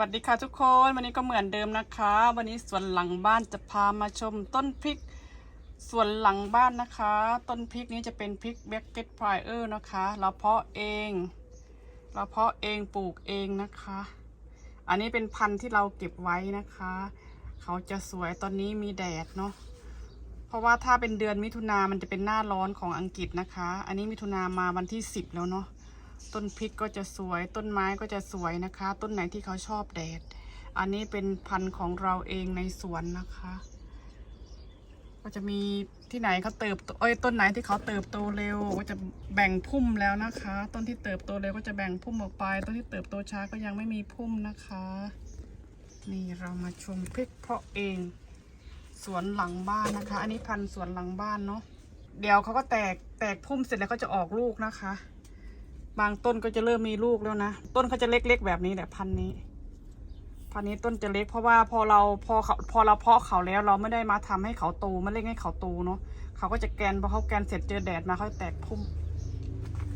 วัสดีค่ะทุกคนวันนี้ก็เหมือนเดิมนะคะ วันนี้สวนหลังบ้านจะพามาชมต้นพริกสวนหลังบ้านนะคะ ต้นพริกนี้จะเป็นพริกแบ็กเก็ตไพรเออร์นะคะ เราเพาะเอง เราเพาะเองปลูกเองนะคะ อันนี้เป็นพันธุ์ที่เราเก็บไว้นะคะ เขาจะสวยตอนนี้มีแดดเนาะเพราะว่าถ้าเป็นเดือนมิถุนามันจะเป็นหน้าร้อนของอังกฤษนะคะ อันนี้มิถุนามาวันที่สิบแล้วเนาะ ต้นพริกก็จะสวย ต้นไม้ก็จะสวยนะคะ ต้นไหนที่เขาชอบแดด อันนี้เป็นพันธุ์ของเราเองในสวนนะคะ ก็จะมีที่ไหนเขาเติบโตเอ้ยต้นไหนที่เขาเติบโตเร็ว ก็จะแบ่งพุ่มแล้วนะคะ ต้นที่เติบโตเร็วก็จะแบ่งพุ่มออกไป ต้นที่เติบโตช้าก็ยังไม่มีพุ่มนะคะ นี่เรามาชมพริกเพาะเองสวนหลังบ้านนะคะ อันนี้พันธุ์สวนหลังบ้านเนาะเดี๋ยวเขาก็แตกแตกพุ่มเสร็จแล้วก็จะออกลูกนะคะ บางต้นก็จะเริ่มมีลูกแล้วนะ ต้นเขาจะเล็กๆแบบนี้แหละพันนี้ พันนี้ต้นจะเล็กเพราะว่าพอเราพอเขาพอเราเพาะเขาแล้วเราไม่ได้มาทำให้เขาโตไม่เล่งให้เขาโตเนาะเขาก็จะแกนพอเขาแกนเสร็จเจอแดดมาเขาแตกพุ่ม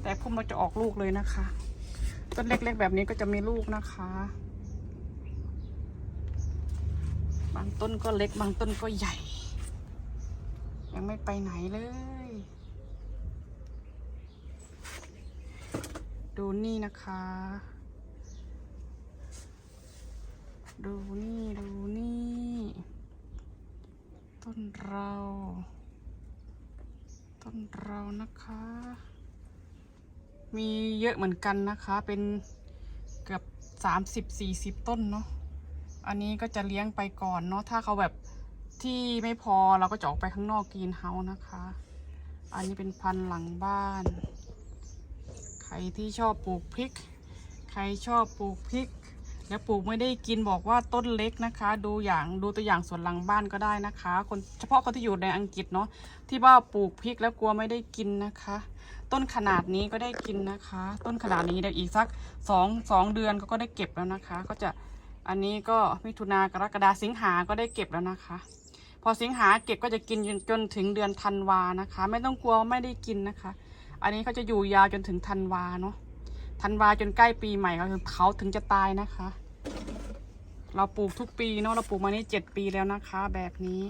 แตกพุ่มเราจะออกลูกเลยนะคะ ต้นเล็กๆแบบนี้ก็จะมีลูกนะคะ บางต้นก็เล็กบางต้นก็ใหญ่ ยังไม่ไปไหนเลย ดูนี่นะคะ ดูนี่ดูนี่ ต้นเรา ต้นเรานะคะ มีเยอะเหมือนกันนะคะ เป็นเกือบสามสิบสี่สิบต้นเนาะ อันนี้ก็จะเลี้ยงไปก่อนเนาะ ถ้าเขาแบบที่ไม่พอเราก็จะออกไปข้างนอกกรีนเฮาส์นะคะ อันนี้เป็นพันธุ์หลังบ้าน รที่ชอบปลูกพริก ใครชอบปลูกพริก แล้วปลูกไม่ได้กินบอกว่าต้นเล็กนะคะ ดูอย่างดูตัวอย่างสวนหลังบ้านก็ได้นะคะ คนเฉพาะคนที่อยู่ในอังกฤษเนาะที่ว่าปลูกพริกแล้วกลัวไม่ได้กินนะคะ ต้นขนาดนี้ก็ได้กินนะคะ ต้นขนาดนี้เดี๋ยวอีกสักสองสองเดือนก็ก็ได้เก็บแล้วนะคะ ก็จะอันนี้ก็มิถุนากรกฎาสิงหาก็ได้เก็บแล้วนะคะ พอสิงหาเก็บก็จะกินจนถึงเดือนธันวานะคะ ไม่ต้องกลัวไม่ได้กินนะคะ อันนี้เขาจะอยู่ยาวจนถึงธันวาเนาะธันวาจนใกล้ปีใหม่เขาถึงเขาถึงจะตายนะคะ เราปลูกทุกปีเนาะเราปลูกมานี่เจ็ดปีแล้วนะคะ แบบนี้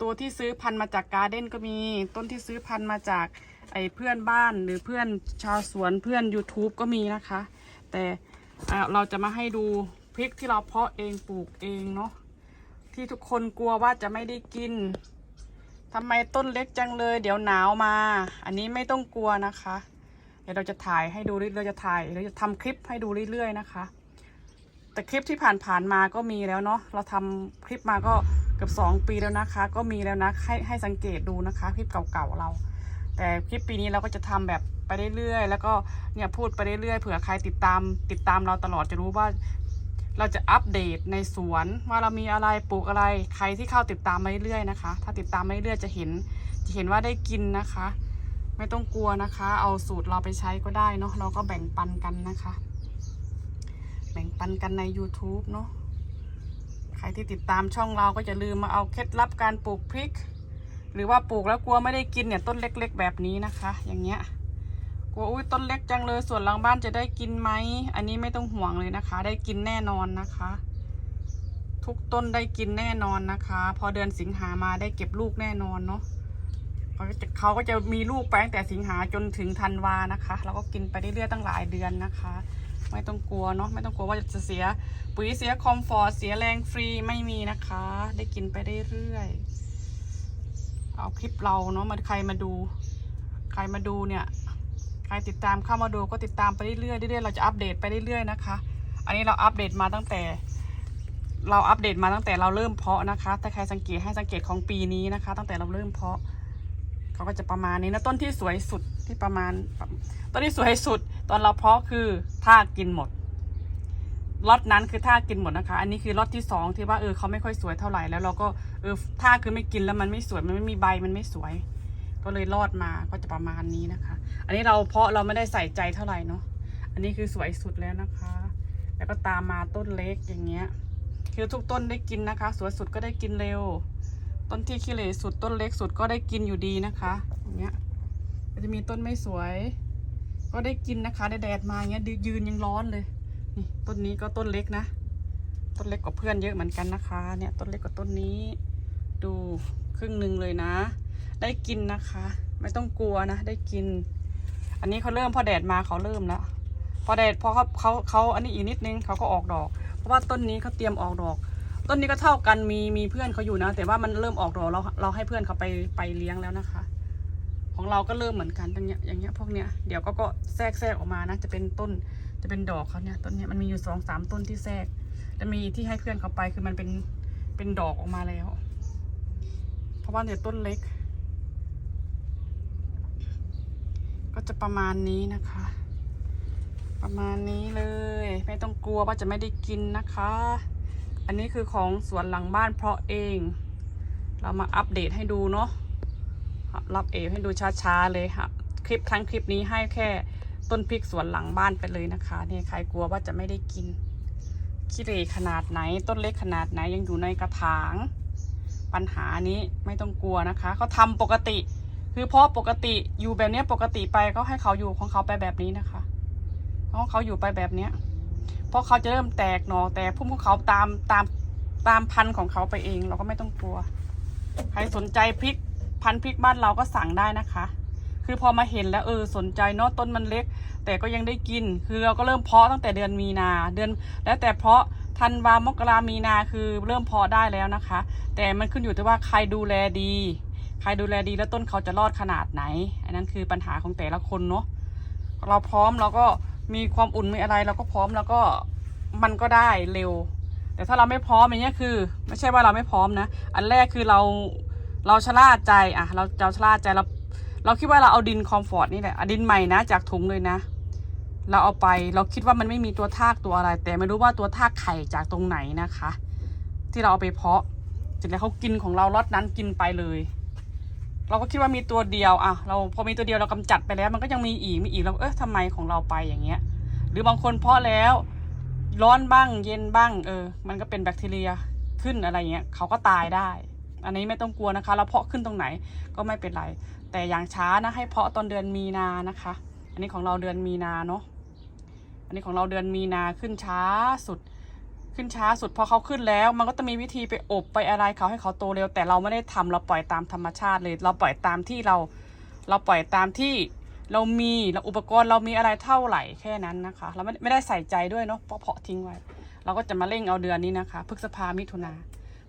ตัวที่ซื้อพันธุ์มาจากการ์เด้นก็มี ต้นที่ซื้อพันธุ์มาจากไอ้เพื่อนบ้านหรือเพื่อนชาวสวนเพื่อน YouTube ก็มีนะคะ แต่เราจะมาให้ดูพริกที่เราเพาะเองปลูกเองเนาะที่ทุกคนกลัวว่าจะไม่ได้กิน ทำไมต้นเล็กจังเลย เดี๋ยวหนาวมา อันนี้ไม่ต้องกลัวนะคะ เดี๋ยวเราจะถ่ายให้ดูเรื่อยเราจะถ่ายเราจะทำคลิปให้ดูเรื่อยๆนะคะ แต่คลิปที่ผ่านๆมาก็มีแล้วเนาะเราทำคลิปมาก็เกือบสองปีแล้วนะคะ ก็มีแล้วนะให้ให้สังเกตดูนะคะคลิปเก่าๆเรา แต่คลิปปีนี้เราก็จะทำแบบไปเรื่อยๆแล้วก็เนี่ยพูดไปเรื่อยๆเผื่อใครติดตามติดตามเราตลอดจะรู้ว่า เราจะอัปเดตในสวนว่าเรามีอะไรปลูกอะไร ใครที่เข้าติดตามมาเรื่อยๆนะคะ ถ้าติดตามมาเรื่อยๆจะเห็นจะเห็นว่าได้กินนะคะ ไม่ต้องกลัวนะคะ เอาสูตรเราไปใช้ก็ได้เนาะเราก็แบ่งปันกันนะคะ แบ่งปันกันใน YouTube เนาะใครที่ติดตามช่องเราก็จะลืมมาเอาเคล็ดลับการปลูกพริก หรือว่าปลูกแล้วกลัวไม่ได้กินเนี่ยต้นเล็ก ๆ แบบนี้นะคะ อย่างเงี้ย กลัวอุ้ยต้นเล็กจังเลยส่วนหลังบ้านจะได้กินไหม อันนี้ไม่ต้องห่วงเลยนะคะ ได้กินแน่นอนนะคะ ทุกต้นได้กินแน่นอนนะคะ พอเดือนสิงหามาได้เก็บลูกแน่นอนเนาะเขาก็จะเขาก็จะมีลูกไปตั้งแต่สิงหาจนถึงธันวานะคะเราก็กินไปเรื่อยๆตั้งหลายเดือนนะคะ ไม่ต้องกลัวเนาะไม่ต้องกลัวว่าจะเสียปุ๋ยเสียคอมฟอร์ตเสียแรงฟรีไม่มีนะคะ ได้กินไปเรื่อยๆเอาคลิปเราเนาะมาใครมาดู ใครมาดูเนี่ย รติดตามเข้ามาดูก็ติดตามไปเรื่อยๆเรื่อยๆเราจะอัปเดตไปเรื่อยๆนะคะ อันนี้เราอัปเดตมาตั้งแต่ เราอัปเดตมาตั้งแต่เราเริ่มเพาะนะคะ ถ้าใครสังเกตให้สังเกตของปีนี้นะคะ ตั้งแต่เราเริ่มเพาะเขาก็จะประมาณนี้นะต้นที่สวยสุดที่ประมาณ ต้นที่สวยสุด ตอนเราเพาะคือถ้ากินหมดล็อตนั้นคือถ้ากินหมดนะคะ อันนี้คือล็อตที่สองที่ว่าเออเขาไม่ค่อยสวยเท่าไหร่แล้วเราก็เออถ้าคือไม่กินแล้วมันไม่สวยมันไม่มีใบมันไม่สวย ก็เลยรอดมาก็จะประมาณนี้นะคะ อันนี้เราเพาะเราไม่ได้ใส่ใจเท่าไหร่เนาะอันนี้คือสวยสุดแล้วนะคะ แล้วก็ตามมาต้นเล็กอย่างเงี้ยคือทุกต้นได้กินนะคะ สวยสุดก็ได้กินเร็ว ต้นที่ขี้เหร่สุดต้นเล็กสุดก็ได้กินอยู่ดีนะคะ อย่างเงี้ยก็จะมีต้นไม่สวย ก็ได้กินนะคะได้แดดมาอย่างเงี้ยยืนยังร้อนเลยนี่ต้นนี้ก็ต้นเล็กนะ ต้นเล็กกว่าเพื่อนเยอะเหมือนกันนะคะ เนี่ยต้นเล็กกว่าต้นนี้ ดูครึ่งหนึ่งเลยนะ ได้กินนะคะ ไม่ต้องกลัวนะ ได้กิน อันนี้เขาเริ่มพอแดดมาเขาเริ่มแล้วพอแดดพอเขาเขาเขาอันนี้อีกนิดนึงเขาก็ออกดอก เพราะว่าต้นนี้เขาเตรียมออกดอก ต้นนี้ก็เท่ากันมีมีเพื่อนเขาอยู่นะ แต่ว่ามันเริ่มออกดอกเราเราให้เพื่อนเขาไปไปเลี้ยงแล้วนะคะ ของเราก็เริ่มเหมือนกันอย่างเงี้ยอย่างเงี้ยพวกเนี้ยเดี๋ยวก็ก็แทรกแทรกออกมานะ จะเป็นต้นจะเป็นดอกเขาเนี่ยต้นเนี้ยมันมีอยู่สองสามต้นที่แทรกจะมีที่ให้เพื่อนเขาไปคือมันเป็นเป็นดอกออกมาแล้ว เพราะว่าเดี๋ยวต้นเล็ก ก็จะประมาณนี้นะคะ ประมาณนี้เลย ไม่ต้องกลัวว่าจะไม่ได้กินนะคะ อันนี้คือของสวนหลังบ้านเพราะเอง เรามาอัปเดตให้ดูเนาะรับเอให้ดูช้าๆเลยค่ะ คลิปทั้งคลิปนี้ให้แค่ต้นพริกสวนหลังบ้านไปเลยนะคะนี่ใครกลัวว่าจะไม่ได้กินขี้เหร่ขนาดไหน ต้นเล็กขนาดไหนยังอยู่ในกระถาง ปัญหานี้ไม่ต้องกลัวนะคะเขาทำปกติ คือพราะปกติอยู่แบบนี้ปกติไปก็ให้เขาอยู่ของเขาไปแบบนี้นะคะของเขาอยู่ไปแบบเนี้ยเพราะเขาจะเริ่มแตกหนอแตกพุ่มของเขาตามตามตามพันธุ์ของเขาไปเอง เราก็ไม่ต้องกลัว ใครสนใจพริกพันธุ์พริกบ้านเราก็สั่งได้นะคะ คือพอมาเห็นแล้วเออสนใจเนาะต้นมันเล็ก แต่ก็ยังได้กิน คือเราก็เริ่มเพาะตั้งแต่เดือนมีนา เดือน แล้วแต่เพาะธันวามกรามีนาคือเริ่มเพาะได้แล้วนะคะ แต่มันขึ้นอยู่ที่ว่าใครดูแลดี ใครดูแลดีแล้วต้นเขาจะรอดขนาดไหน อันนั้นคือปัญหาของแต่ละคนเนาะเราพร้อมเราก็มีความอุ่นมีอะไรเราก็พร้อมแล้วก็มันก็ได้เร็ว แต่ถ้าเราไม่พร้อมอย่างเงี้ยคือ ไม่ใช่ว่าเราไม่พร้อมนะ อันแรกคือเราเราชะล่าใจอะเราเราชะล่าใจเราเราคิดว่าเราเอาดินคอมฟอร์ตนี่แหละดินใหม่นะจากถุงเลยนะ เราเอาไปเราคิดว่ามันไม่มีตัวทากตัวอะไร แต่ไม่รู้ว่าตัวทากไข่จากตรงไหนนะคะ ที่เราเอาไปเพาะเสร็จแล้วเขากินของเราล็อตนั้นกินไปเลย เราก็คิดว่ามีตัวเดียวอะเราพอมีตัวเดียวเรากำจัดไปแล้ว มันก็ยังมีอีกมีอีกเราเอ๊ะทำไมของเราไปอย่างเงี้ย หรือบางคนเพาะแล้ว ร้อนบ้างเย็นบ้าง เออ มันก็เป็นแบคทีเรียขึ้นอะไรเงี้ยเขาก็ตายได้ อันนี้ไม่ต้องกลัวนะคะเราเพาะขึ้นตรงไหนก็ไม่เป็นไร แต่อย่างช้านะให้เพาะตอนเดือนมีนานะคะ อันนี้ของเราเดือนมีนาเนาะอันนี้ของเราเดือนมีนาขึ้นช้าสุด ขึ้นช้าสุดพอเขาขึ้นแล้ว มันก็จะมีวิธีไปอบไปอะไรเขาให้เขาโตเร็ว แต่เราไม่ได้ทำเราปล่อยตามธรรมชาติเลย เราปล่อยตามที่เรา เราปล่อยตามที่เรามีเราอุปกรณ์เรามีอะไรเท่าไหร่แค่นั้นนะคะ เราไม่ไม่ได้ใส่ใจด้วยเนาะเพราะเพาะทิ้งไว้ เราก็จะมาเร่งเอาเดือนนี้นะคะพฤษภามิถุนา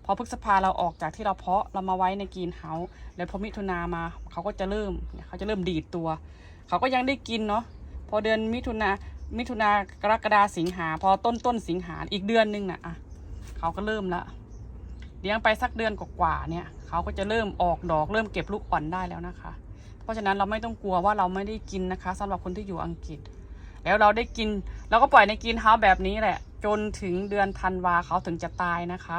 พอพฤษภาเราออกจากที่เราเพาะเรามาไว้ในกรีนเฮาแล้วพอมิถุนามาเขาก็จะเริ่มเขาจะเริ่มดีดตัว เขาก็ยังได้กินเนาะพอเดือนมิถุนา มิถุนากรกฎาสิงหาพอต้นต้นสิงหาอีกเดือนหนึงน่ะอะเขาก็เริ่มละเลี้ยงไปสักเดือนกว่าๆเนี่ยเขาก็จะเริ่มออกดอกเริ่มเก็บลูกอ่อนได้แล้วนะคะ เพราะฉะนั้นเราไม่ต้องกลัวว่าเราไม่ได้กินนะคะสำหรับคนที่อยู่อังกฤษ แล้วเราได้กินเราก็ปล่อยในกรีนเฮาแบบนี้แหละ จนถึงเดือนธันวาเขาถึงจะตายนะคะ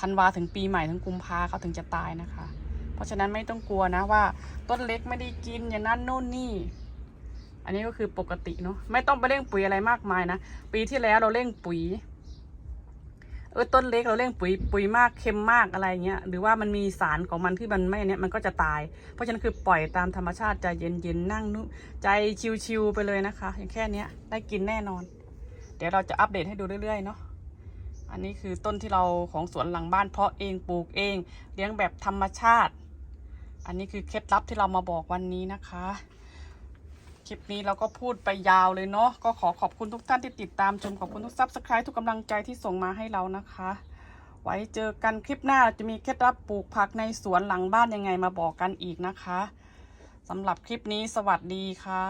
ธันวาถึงปีใหม่ถึงกุมภาเขาถึงจะตายนะคะ เพราะฉะนั้นไม่ต้องกลัวนะว่า ต้นเล็กไม่ได้กินอย่างนั้นโน่นนี่ อันนี้ก็คือปกติเนาะไม่ต้องไปเร่งปุ๋ยอะไรมากมายนะปีที่แล้วเราเร่งปุ๋ยเออต้นเล็กเราเร่งปุ๋ยปุ๋ยมากเค็มมากอะไรเงี้ยหรือว่ามันมีสารของมันที่มันไม่เนี้ยมันก็จะตาย เพราะฉะนั้นคือปล่อยตามธรรมชาติใจเย็นๆนั่งนุ่มใจชิวๆไปเลยนะคะอย่างแค่เนี้ยได้กินแน่นอน เดี๋ยวเราจะอัปเดตให้ดูเรื่อยๆเนาะอันนี้คือต้นที่เราของสวนหลังบ้านเพาะเองปลูกเองเลี้ยงแบบธรรมชาติ อันนี้คือเคล็ดลับที่เรามาบอกวันนี้นะคะ คลิปนี้เราก็พูดไปยาวเลยเนาะก็ขอขอบคุณทุกท่านที่ติดตามชมขอบคุณทุกซับสไครต์ทุกกำลังใจที่ส่งมาให้เรานะคะ ไว้เจอกันคลิปหน้าจะมีเคล็ดลับปลูกผักในสวนหลังบ้านยังไงมาบอกกันอีกนะคะสำหรับคลิปนี้สวัสดีค่ะ